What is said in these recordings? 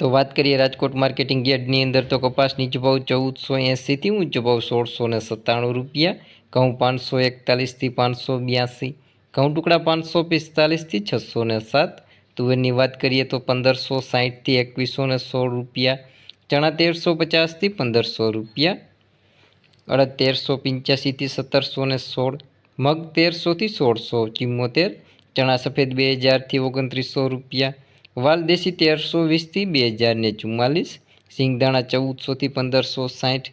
તો વાત કરીએ રાજકોટ માર્કેટિંગ યાર્ડની અંદર તો કપાસ નીચો ભાવ ચૌદસો એંસીથી ઊંચો ભાવ સોળસો ને સત્તાણું રૂપિયા, ઘઉં પાંચસો એકતાલીસથી પાંચસો બ્યાસી, ઘઉં ટુકડા પાંચસો પિસ્તાલીસથી છસો ને સાત, તુવેરની વાત કરીએ તો પંદરસો સાહીઠથી એકવીસો ને સોળ રૂપિયા, ચણા તેરસો પચાસથી પંદરસો રૂપિયા, અડદ તેરસો પંચ્યાસીથી સત્તરસો ને સોળ, મગ તેરસોથી સોળસો ચિમ્મોતેર, ચણા સફેદ બે હજારથી ઓગણત્રીસો રૂપિયા વાલ દેશી તેરસો વીસથી બે હજાર ને ચુમ્માલીસ, સિંગદાણા ચૌદસોથી પંદરસો સાઠ,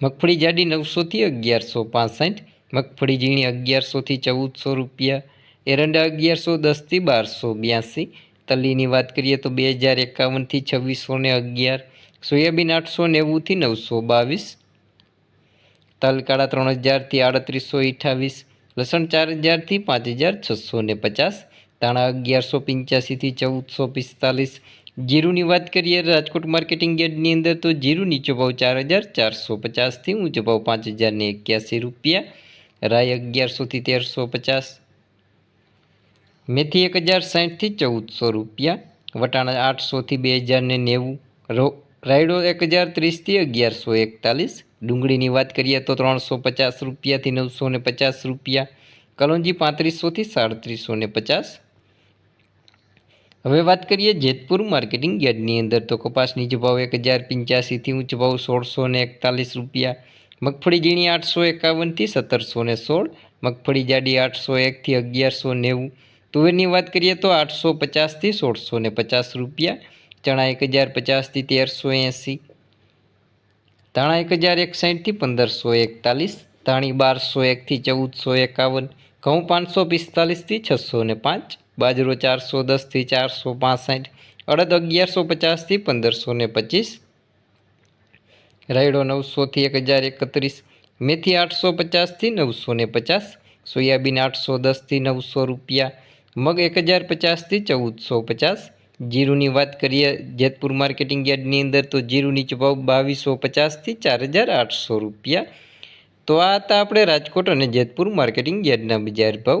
મગફળી જાડી નવસોથી અગિયારસો પાસઠ, મગફળી ઝીણી અગિયારસોથી ચૌદસો રૂપિયા, એરંડા અગિયારસો દસથી બારસો બ્યાસી, તલીની વાત કરીએ તો બે હજાર એકાવનથી છવ્વીસો ને અગિયાર, સોયાબીન આઠસો નેવુંથી નવસો બાવીસ, તલકાળા ત્રણ હજારથી આડત્રીસો અઠાવીસ લસણ ચાર હજારથી પાંચ હજાર છસો ને પચાસ ધાણા અગિયારસો પંચ્યાસીથી ચૌદસો પિસ્તાલીસ. જીરુની વાત કરીએ રાજકોટ માર્કેટિંગ યાર્ડની અંદર તો જીરું નીચો ભાવ ચાર હજાર ચારસો પચાસથી ઊંચો ભાવ પાંચ હજાર ને એક્યાસી રૂપિયા. રાય અગિયારસોથી તેરસો પચાસ. મેથી એક હજાર સાઠથી ચૌદસો રૂપિયા. વટાણા આઠસોથી બે હજાર ને નેવું. રો, રાયડો એક હજાર ત્રીસથી અગિયારસો એકતાલીસ. ડુંગળીની વાત કરીએ તો ત્રણસો પચાસ રૂપિયાથી નવસો ને પચાસ રૂપિયા. કલોંજી પાંત્રીસોથી સાડત્રીસો ને પચાસ. હવે વાત કરીએ જેતપુર માર્કેટિંગ યાર્ડની અંદર તો કપાસની જ ભાવ એક હજાર પંચ્યાસીથી ઊંચ ભાવ સોળસો ને એકતાલીસ રૂપિયા. મગફળી ઝીણી આઠસો એકાવનથી સત્તરસો ને સોળ. મગફળી જાડી આઠસો એકથી અગિયારસો નેવું. તુવેરની વાત કરીએ તો આઠસો પચાસથી સોળસો ને પચાસ રૂપિયા. ચણા એક હજાર પચાસથી તેરસો એંસી. ધાણા એક હજાર એકસાઠથી પંદરસો એકતાલીસ. ધાણી બારસો એકથી ચૌદસો એકાવન. ઘઉં પાંચસો પિસ્તાલીસથી છસો ને પાંચ. બાજરો ચારસો દસથી ચારસો પાસઠ, અડદ અગિયારસો પચાસથી પંદરસો ને પચીસ, રાયડો નવસોથી એક હજાર એકત્રીસ, મેથી આઠસો પચાસથી નવસો ને પચાસ, સોયાબીન આઠસો દસથી નવસો રૂપિયા, મગ એક હજાર પચાસથી ચૌદસો પચાસ. જીરુની વાત કરીએ જેતપુર માર્કેટિંગ યાર્ડની અંદર તો જીરુની ભાવ બાવીસો પચાસથી ચાર હજાર આઠસો રૂપિયા. તો આ હતા આપણે રાજકોટ અને જેતપુર માર્કેટિંગ યાર્ડના બજાર ભાવ.